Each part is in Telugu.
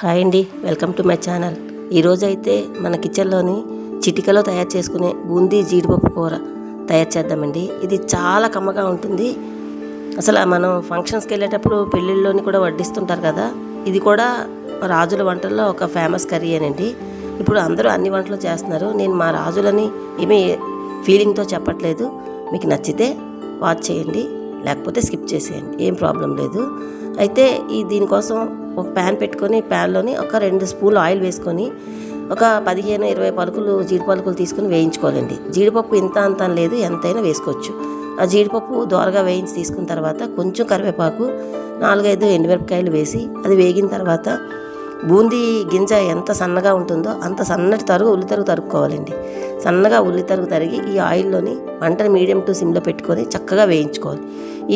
హాయ్ అండి వెల్కమ్ టు మై ఛానల్. ఈరోజు అయితే మన కిచెన్లోని చిటికలో తయారు చేసుకునే బూందీ జీడిపప్పు కూర తయారు చేద్దామండి. ఇది చాలా కమ్మగా ఉంటుంది. అసలు మనం ఫంక్షన్స్కి వెళ్ళేటప్పుడు పెళ్ళిళ్ళలోని కూడా వడ్డిస్తుంటారు కదా ఇది కూడా రాజుల వంటల్లో ఒక ఫేమస్ కర్రీ అనండి. ఇప్పుడు అందరూ అన్ని వంటలు చేస్తున్నారు. నేను మా రాజులని ఏమీ ఫీలింగ్తో చెప్పట్లేదు. మీకు నచ్చితే వాచ్ చేయండి లేకపోతే స్కిప్ చేసేయండి ఏం ప్రాబ్లం లేదు. అయితే ఈ దీనికోసం ఒక ప్యాన్ పెట్టుకొని ప్యాన్లోని ఒక రెండు స్పూన్లు ఆయిల్ వేసుకొని ఒక పదిహేను ఇరవై పలుకులు జీడిపలుకులు తీసుకుని వేయించుకోవాలండి. జీడిపప్పు ఇంత అంత అని లేదు ఎంతైనా వేసుకోవచ్చు. ఆ జీడిపప్పు దోరగా వేయించి తీసుకున్న తర్వాత కొంచెం కరివేపాకు నాలుగైదు ఎండుమిరపకాయలు వేసి అది వేగిన తర్వాత బూందీ గింజ ఎంత సన్నగా ఉంటుందో అంత సన్నటి తరుగు ఉల్లి తరుగు తరుక్కోవాలండి. సన్నగా ఉల్లి తరుగు తరిగి ఈ ఆయిల్లోని మంటను మీడియం టు సిమ్లో పెట్టుకొని చక్కగా వేయించుకోవాలి.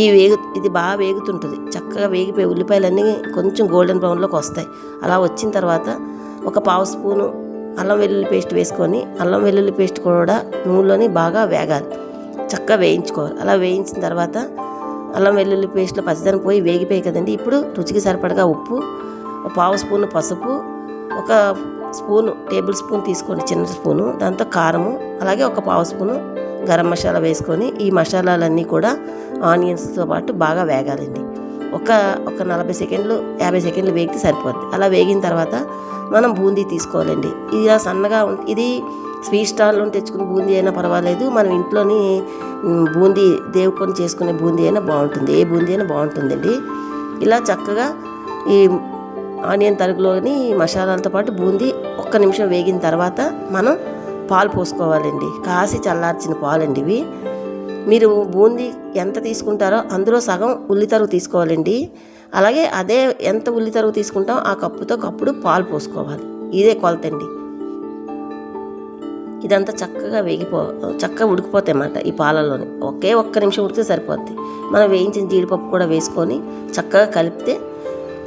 ఈ వేగు ఇది బాగా వేగుతుంటుంది. చక్కగా వేగిపోయి ఉల్లిపాయలన్నీ కొంచెం గోల్డెన్ బ్రౌన్లోకి వస్తాయి. అలా వచ్చిన తర్వాత ఒక పావు స్పూను అల్లం వెల్లుల్లి పేస్ట్ వేసుకొని అల్లం వెల్లుల్లి పేస్ట్ కూడా నూనెలోని బాగా వేగాలి. చక్కగా వేయించుకోవాలి. అలా వేయించిన తర్వాత అల్లం వెల్లుల్లి పేస్ట్లో పచ్చదనం పోయి వేగిపోయి కదండి. ఇప్పుడు రుచికి సరిపడగా ఉప్పు ఒక పావు స్పూను పసుపు ఒక స్పూను టేబుల్ స్పూన్ తీసుకోండి చిన్న స్పూను దాంతో కారము అలాగే ఒక పావు స్పూను గరం మసాలా వేసుకొని ఈ మసాలాలన్నీ కూడా ఆనియన్స్తో పాటు బాగా వేగాలండి. ఒక ఒక నలభై సెకండ్లు యాభై సెకండ్లు వేగితే సరిపోద్ది. అలా వేగిన తర్వాత మనం బూందీ తీసుకోవాలండి. ఇది ఇలా సన్నగా ఉం- ఇది స్వీట్ స్టాల్లో తెచ్చుకునే బూందీ అయినా పర్వాలేదు. మనం ఇంట్లోని బూందీ దేవుకొని చేసుకునే బూందీ అయినా బాగుంటుంది. ఏ బూందీ అయినా బాగుంటుందండి. ఇలా చక్కగా ఈ ఆనియన్ తరుగులోని మసాలాలతో పాటు బూందీ ఒక్క నిమిషం వేగిన తర్వాత మనం పాలు పోసుకోవాలండి. కాసి చల్లార్చిన పాలండి ఇవి. మీరు బూందీ ఎంత తీసుకుంటారో అందులో సగం ఉల్లితరువు తీసుకోవాలండి. అలాగే అదే ఎంత ఉల్లితరువు తీసుకుంటాం ఆ కప్పుతో కప్పుడు పాలు పోసుకోవాలి. ఇదే కొలతండి. ఇదంతా చక్కగా వేగిపో చక్కగా ఉడికిపోతాయి అన్నమాట ఈ పాలలోనే ఒకే ఒక్క నిమిషం ఉడికితే సరిపోద్ది. మనం వేయించిన జీడిపప్పు కూడా వేసుకొని చక్కగా కలిపితే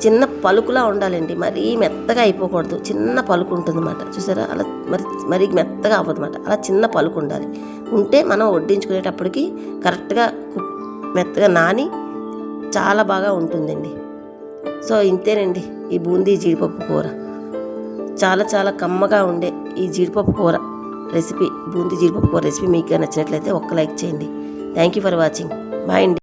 చిన్న పలుకులా ఉండాలండి. మరీ మెత్తగా అయిపోకూడదు. చిన్న పలుకు ఉంటుంది అనమాట చూసారా? అలా మరి మరీ మెత్తగా అవ్వదన్నమాట. అలా చిన్న పలుకు ఉండాలి. ఉంటే మనం వడ్డించుకునేటప్పటికి కరెక్ట్గా మెత్తగా నాని చాలా బాగా ఉంటుందండి. సో ఇంతేనండి ఈ బూందీ జీడిపప్పు కూర. చాలా చాలా కమ్మగా ఉండే ఈ జీడిపప్పు కూర రెసిపీ బూందీ జీడిపప్పు కూర రెసిపీ మీకు నచ్చినట్లయితే ఒక్క లైక్ చేయండి. Thank you for watching. Bye అండి.